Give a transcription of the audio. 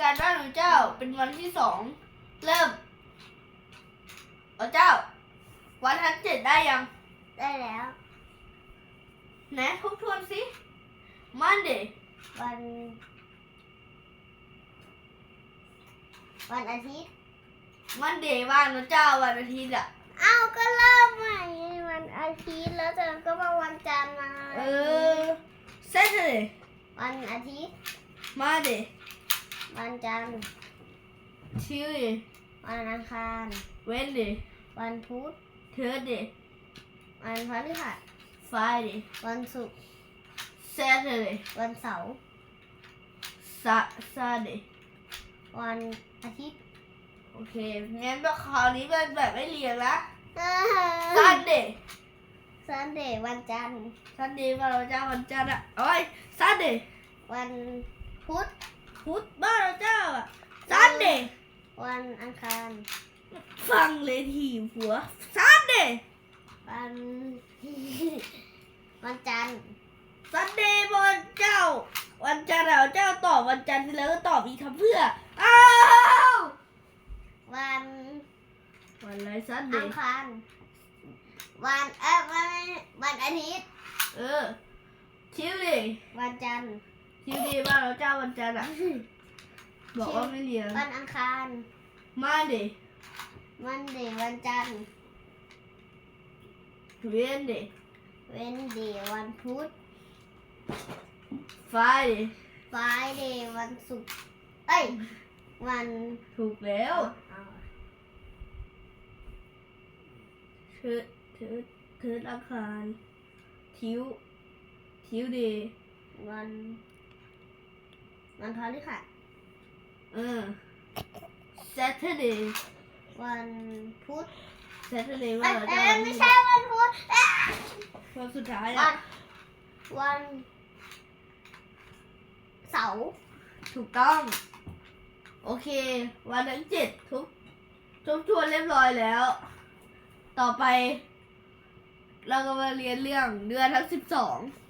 การบ้านของเจ้าเป็นวันที่สองเริ่มเอาเจ้า วันทันเจ็ดได้ยังได้แล้วไหนทบทวนสิ Monday วัน วันอาทิตย์ Monday ว่างนะเจ้าวันอาทิตย์อะเอ้าก็เริ่มใหม่ไงวันอาทิตย์แล้วเธอก็มาวันจันทร์มาเออ Saturday วันอาทิตย์ Monday วันจันทร์ Tuesday วันอังคาร Wednesday วันพุธ Thursday วันพฤหัส Friday วันศุกร์ Saturday วันเสาร์ Sa- Sunday วันอาทิตย์ โอเคงั้นคราวนี้เป็นแบบไม่เรียงละ Sunday ซันเดย์วันจันทร์ Sunday บ้านเราเจ้าวันจันทร์อะโอ้ย Sunday วันพุธ พุธบ้านเราเจ้าอะ Sunday วันอังคาร ฟังเลยทีหัว Sunday วัน วันจันทร์ Sunday บนเจ้า วันจันทร์เราเจ้าตอบวันจันทร์ที่แล้วก็ตอบอีกทำเพื่ออ้าววัน วันอะไรอั Sunday งคาร วันเออวันวันอาทิตย์ เออ Tuesday วันจันทร์ Tuesday บ้านเราเจ้าวันจันทร์อะบอกว่าไม่เรียงวันอังคาร Monday วันเดย์วันจันทร์ Wednesday เวนเดย์วันพุธ Friday ฟรายเดย์วันศุกร์เอ้ยวันถูกแล้วเอาเทิดเทิดเทิดอาคารทิวทิวเดย์วัน วันพฤหัสเออ Saturday วันพุธ Saturday เอ้ว่ายเราเอ้จะยไม่ใช่วันพุธเอ้ยวันสุดท้ายวัอะนวันเสาร์ถูกต้อง โอเค วันทั้งเจ็ดทุกทบทวนเรียบร้อยแล้ว ต่อไป เราก็มาเรียนเรื่องเดือนทั้งสิบสองอ